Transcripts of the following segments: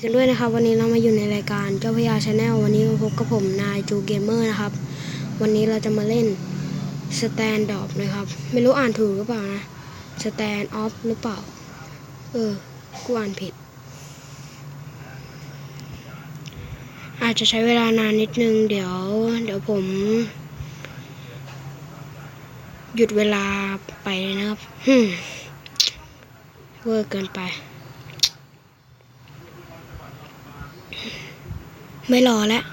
กันด้วยนะครับ วันนี้เรามาอยู่ในรายการเจ้าพญาชาแนลวันนี้มาพบกับผมนายจูเกมเมอร์นะครับ วันนี้เราจะมาเล่นสแตนดอ p นะครับ ไม่รู้อ่านถูกหรือเปล่านะสแตนออฟหรือเปล่า เออ กูอ่านผิด อาจจะใช้เวลานานนิดนึง เดี๋ยว เดี๋ยวผม หยุดเวลาไปนะครับฮึเวอร์เกินไป ไม่รอแล้ว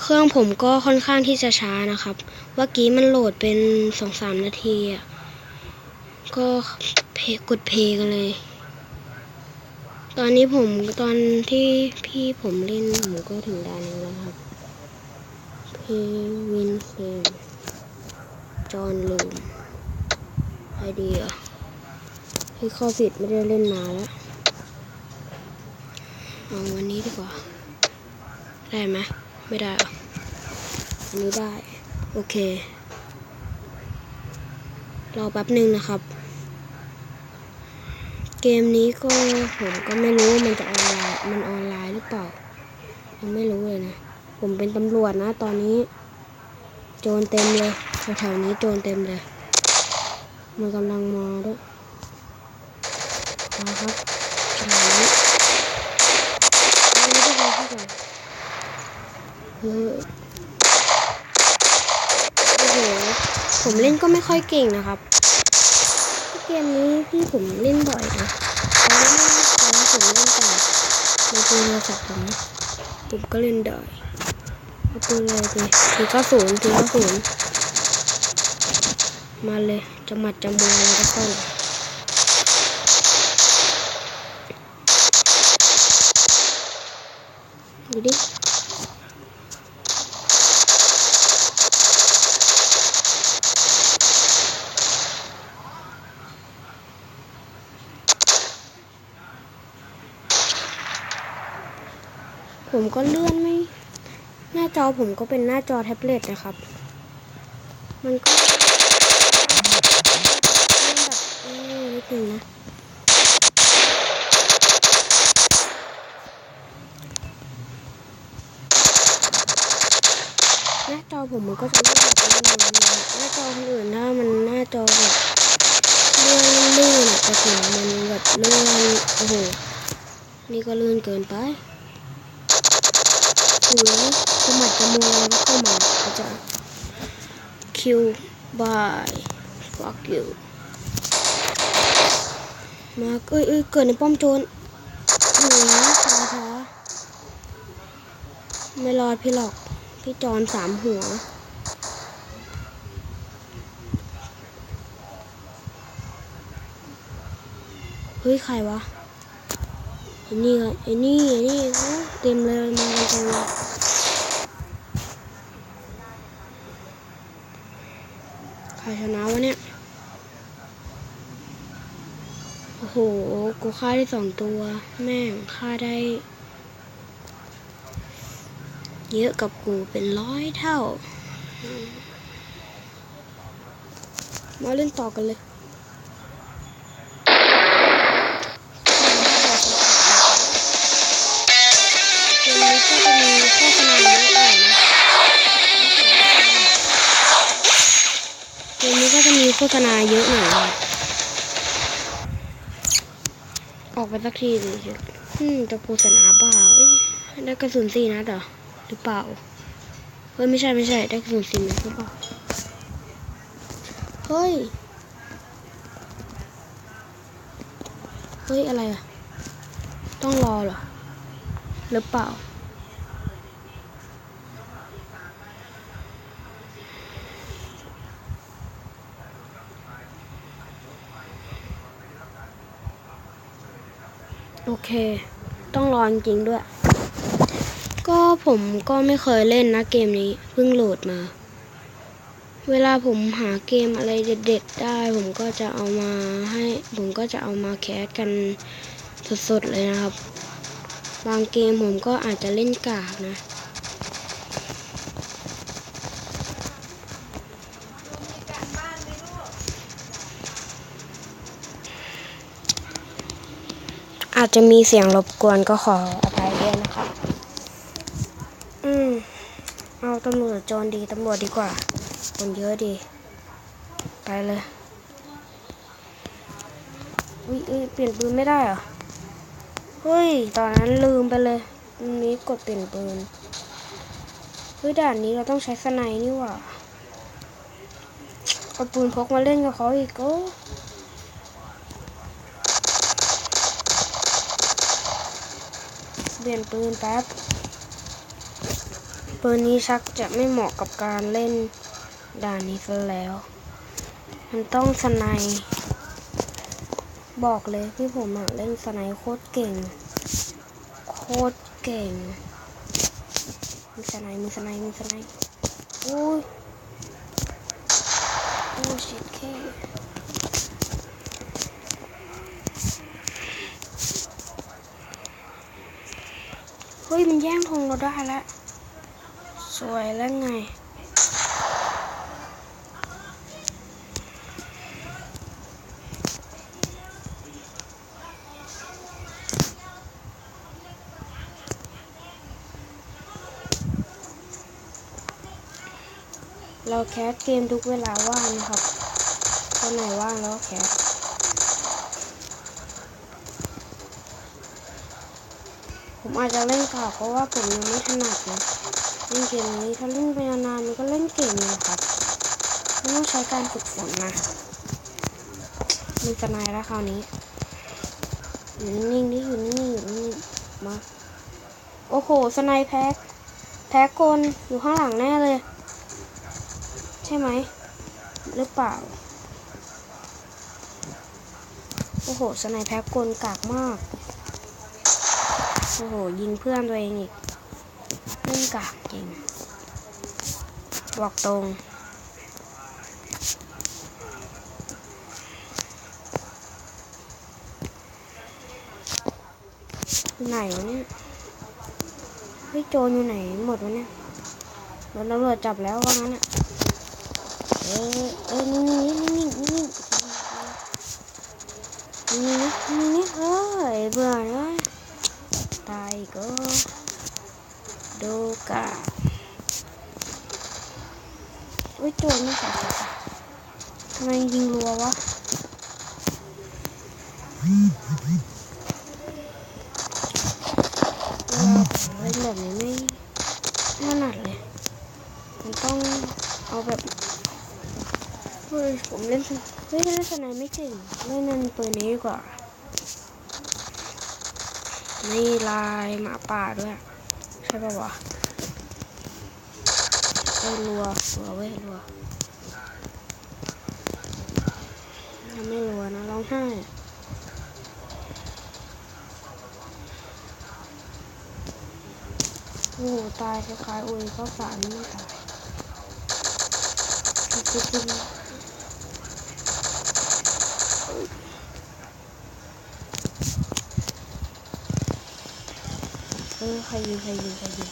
เครื่องผมก็ค่อนข้างที่จะช้านะครับเมื่อกี้มันโหลดเป็นสองสามนาทีอะ ก็เพกดเพย์กันเลย ตอนนี้ผมตอนที่พี่ผมเล่นผมก็ถึงด่านแล้วครับ เพวินเซนจอห์นลูมไอเดียที่ข้าผิดไม่ได้เล่นนานแล้ว เอาวันนี้ดีกว่า ได้ไหมไม่ได้เหรออันนี้ได้ โอเค รอแป๊บหนึ่งนะครับ เกมนี้ก็ผมก็ไม่รู้ว่ามันจะออนไลน์มันออนไลน์หรือเปล่ายังไม่รู้เลยนะ ผมเป็นตำรวจนะ ตอนนี้ โจรเต็มเลยแถวๆนี้โจรเต็มเลยมันกำลังมาด้วยมาครับขนาดนี้นี้ก็ไปที่ก่อนเฮ้ย โอ้โห ผมเล่นก็ไม่ค่อยเก่งนะครับ เกมนี้พี่ผมเล่นบ่อยนะตอนนั้ตอนผมเล่นแต่ในโทรศัพท์ผมนผมก็เล่นได้เอาปืนเลยดิทีก็ศูนย์ทีก็ศูนย์มาเลยจะหมัดจะมวยอะไรก็เข้าเลยดูดิ ผมก็เลื่อนไม่ หน้าจอผมก็เป็นหน้าจอแท็บเล็ตนะครับ มันก็เล่นแบบเออนิดนึงนะ หน้าจอผมมันก็จะเลื่อนแบบนี้นะหน้าจอคนอื่นถ้ามันหน้าจอแบบเลื่อนลื่นๆอะแต่ผมมันแบบเลื่อนโอ้โห นี่ก็เลื่อนเกินไป อุ้ยสมัครจะมัวแล้วเข้ามาอาจารย์คิวบาย fuck you มาเอ้ยเอ้ยเกิดในป้อมโจรโอ้โหช้าช้าไม่รอดพี่หรอก พี่จอนสามหัวเฮ้ย ใครวะ อ้นี่ไอ้นี่ไอ้นี่โอ้เต็มเลยมาเต็มเลยใครชนะวะเนี่ย โอ้โห กูฆ่าได้สองตัว แม่งฆ่าได้ เยอะกับกูเป็นร้อยเท่า มาเล่นต่อกันเลย จะมีโฆษณาเยอะหน่อยนะเกมนี้ก็จะมีโฆษณาเยอะหน่อยออกไปสักทีดิอืมจะโฆษณาบ้าเอ้ยได้กระสุนสี่นัดเหรอหรือเปล่าเฮ้ยไม่ใช่ไม่ใช่ได้กระสุนสี่นัดหรือเปล่าเฮ้ยเฮ้ย อะไรอะต้องรอเหรอ หรือเปล่า โอเค ต้องรอจริงด้วย ก็ผมก็ไม่เคยเล่นนะเกมนี้ เพิ่งโหลดมา เวลาผมหาเกมอะไรเด็ดๆได้ ผมก็จะเอามาให้ ผมก็จะเอามาแคสกันสดๆเลยนะครับ บางเกมผมก็อาจจะเล่นกากนะ อาจจะมีเสียงรบกวนก็ขออภัยด้วยนะครับ อืม เอาตำรวจโจรดีตำรวจดีกว่า คนเยอะดี ไปเลยอุ้ยเอ้ยเปลี่ยนปืนไม่ได้เหรอ เฮ้ย ตอนนั้นลืมไปเลยอันนี้กดเปลี่ยนปืน เฮ้ยด่านนี้เราต้องใช้สไนนี่หว่าเอาปืนพกมาเล่นกับเขาอีกโอ้เป ลี่ยนปืนแป๊บปืนนี้ชักจะไม่เหมาะกับการเล่นด่านนี้ซะแล้ว มันต้องสไนบอกเลยพี่ผมอะเล่นสไนโคตรเก่ง โคตรเก่ง มีสไนมีสไนมีสไนด์โอ้ยโอ้ชิดแค่ ฮ้ยมันแย่งธงเราได้แล้วสวยแล้วไงเราแคสเกมทุกเวลาว่างนะครับตอนไหนว่างแล้วแคสผม อาจจะเล่นก่อเพราะว่าผมยังไม่ถนัดนะเล่นเกมนี้ถ้าเล่นไปนานๆมันก็เล่นเก่งนะครับไม่ต้องใช้การฝึกฝนนะมีสไนด์แล้วคราวนี้อยู่นิ่งๆนี่อยู่นิ่งๆอยู่นิ่งมา โอ้โหสไนด์แพ็คแพ็คกลอยู่ข้างหลังแน่เลย ใช่ไหมหรือเปล่า โอ้โหสไนแพ็กกลกากมาก อ้โห ยิงเพื่อนตัวเองอีกเล่นกากจริง บอกตรงไหนวะเนี่ยเฮ้ยโจรอยู่ไหนหมดวะเนี่ยโดนตำรวจจับแล้วว่างั้นอะเออเออนี่นี่นี่นี่นี่นี่นี่นี่เอ้ยเบื่อเลย tiger doka ui trời nó sợ thật thằng anh lùa quá lên lần này mới nó nạt này mình con ao แบบผมเล่นเฮ้ยเล่นสนามไม่ถึงเล่นนั่นปืนนี้ดีกว่า นี่ลายหมาป่าด้วย ใช่ปะวะเอ้ยรัวรัวเว้ยรัวถ้าไม่รัวนะร้องไห้โอ้โหตายคล้ายๆอุ้ยเข้าสารนี่ไม่ตายจริงๆ เออใครยิงใครยิงใครยิง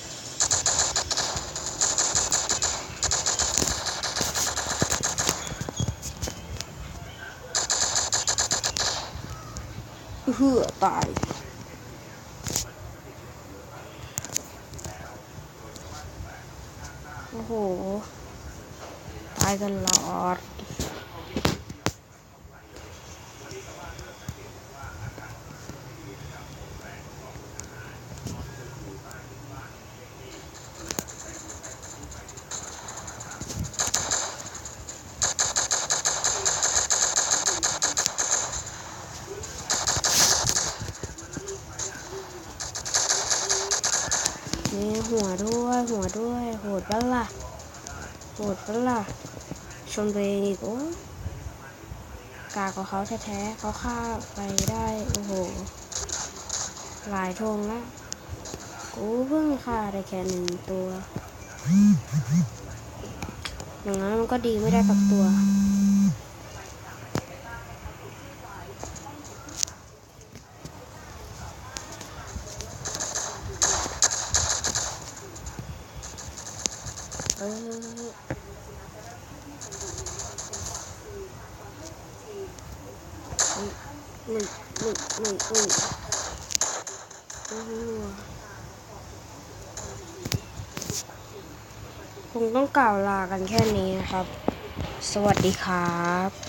เหือตายโอ้โห ตายกันหลอด นี่ หัวด้วย หัวด้วย โหดปะล่ะ โหดปะล่ะ ชนตัวเองอีกโอ้กากกว่าเขาแท้ๆเขาฆ่าไปได้ โอ้โห หลายธงแล้วกูเพิ่งฆ่าได้แค่หนึ่งตัวอย่างนั้นมันก็ดีไม่ได้กับตัว เออ หนึ่งหนึ่งหนึ่งหนึ่งโอ้คงต้องกล่าวลากันแค่นี้นะครับ สวัสดีครับ